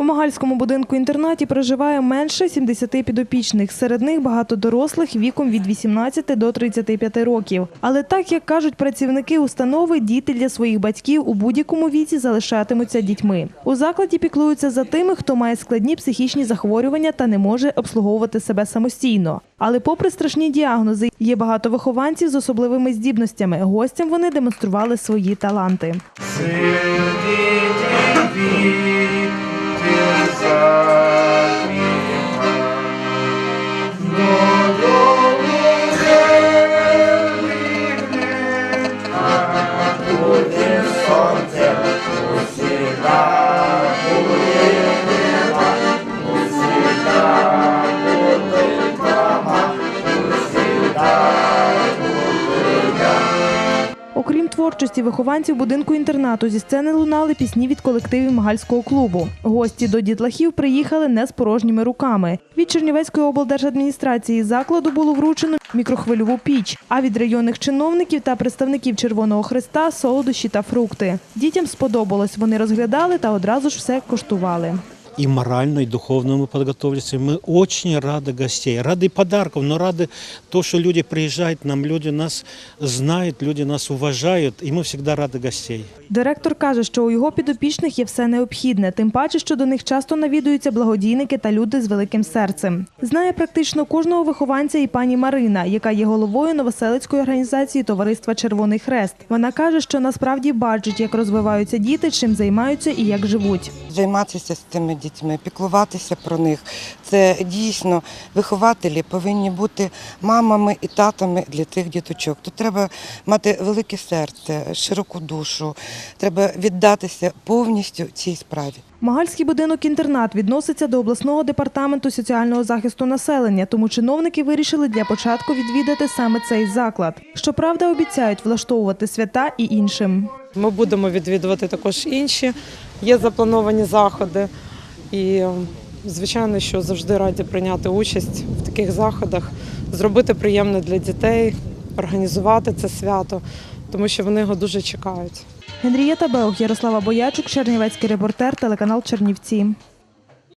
У Магальському будинку інтернаті проживає менше 70 підопічних. Серед них багато дорослих віком від 18 до 35 років. Але так як кажуть працівники установи, діти для своїх батьків у будь-якому віці залишатимуться дітьми. У закладі піклуються за тими, хто має складні психічні захворювання та не може обслуговувати себе самостійно. Але, попри страшні діагнози, є багато вихованців з особливими здібностями. Гостям вони демонстрували свої таланти. Окрім творчості вихованців будинку інтернату зі сцени лунали пісні від колективів Магальського клубу. Гості до дітлахів приїхали не з порожніми руками. Від Чернівецької облдержадміністрації закладу було вручено мікрохвильову піч, а від районних чиновників та представників Червоного Христа солодощі та фрукти. Дітям сподобалось. Вони розглядали та одразу ж все коштували и морально, и духовно мы подготовились. И мы очень рады гостей, рады подарков, но рады то, что люди приезжают к нам, люди нас знают, люди нас уважают, и мы всегда рады гостей. Директор каже, що у його підопічних є все необхідне, тим паче, що до них часто навідуються благодійники та люди з великим серцем. Знає практично кожного вихованця і пані Марина, яка є головою Новоселицької організації Товариства Червоний Хрест. Вона каже, що насправді бачить, як розвиваються діти, чим займаються і як живуть. займатися з цими дітьми, піклуватися про них. Це дійсно вихователі повинні бути мамами і татами для тих діточок. Тут треба мати велике серце, широку душу. Треба віддатися повністю цій справі. Магальський будинок-інтернат відноситься до обласного департаменту соціального захисту населення, тому чиновники вирішили для початку відвідати саме цей заклад. Щоправда, обіцяють влаштовувати свята і іншим. Ми будемо відвідувати також інші. Є заплановані заходи. І, звичайно, що завжди раді прийняти участь в таких заходах, зробити приємне для дітей, організувати це свято, тому що вони його дуже чекають. Генрієта Беух, Ярослава Боячук, Чернівецький репортер, телеканал Чернівці.